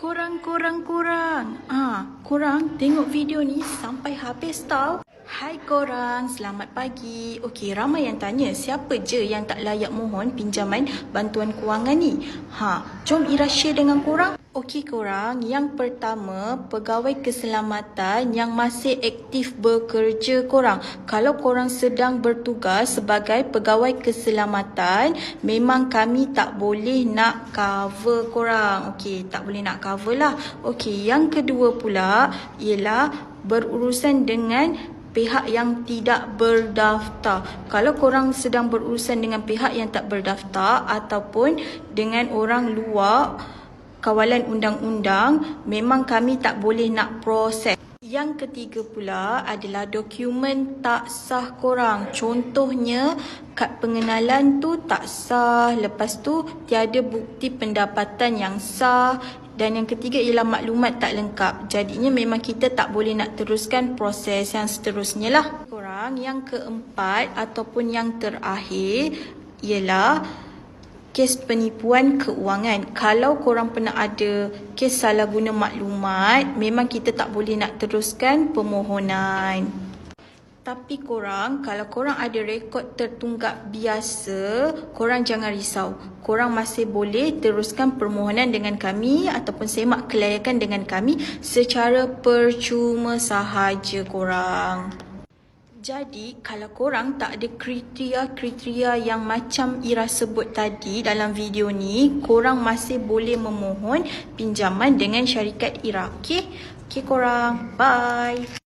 Korang, korang, korang. Ah, korang tengok video ni sampai habis tau. Hai korang, selamat pagi. Okey, ramai yang tanya siapa je yang tak layak mohon pinjaman bantuan kewangan ni. Ha, jom Ira share dengan korang. Okey korang, yang pertama pegawai keselamatan yang masih aktif bekerja korang. Kalau korang sedang bertugas sebagai pegawai keselamatan, memang kami tak boleh nak cover korang. Okey, tak boleh nak cover lah. Okey, yang kedua pula ialah berurusan dengan pihak yang tidak berdaftar. Kalau korang sedang berurusan dengan pihak yang tak berdaftar ataupun dengan orang luar kawalan undang-undang, memang kami tak boleh nak proses. Yang ketiga pula adalah dokumen tak sah korang. Contohnya, kad pengenalan tu tak sah. Lepas tu, tiada bukti pendapatan yang sah. Dan yang ketiga ialah maklumat tak lengkap. Jadinya memang kita tak boleh nak teruskan proses yang seterusnya lah. Korang, yang keempat ataupun yang terakhir ialah kes penipuan keuangan. Kalau korang pernah ada kes salah guna maklumat, memang kita tak boleh nak teruskan permohonan. Tapi korang, kalau korang ada rekod tertunggak biasa, korang jangan risau. Korang masih boleh teruskan permohonan dengan kami ataupun semak kelayakan dengan kami secara percuma sahaja korang. Jadi, kalau korang tak ada kriteria-kriteria yang macam Ira sebut tadi dalam video ni, korang masih boleh memohon pinjaman dengan syarikat Ira. Okey? Okey korang. Bye.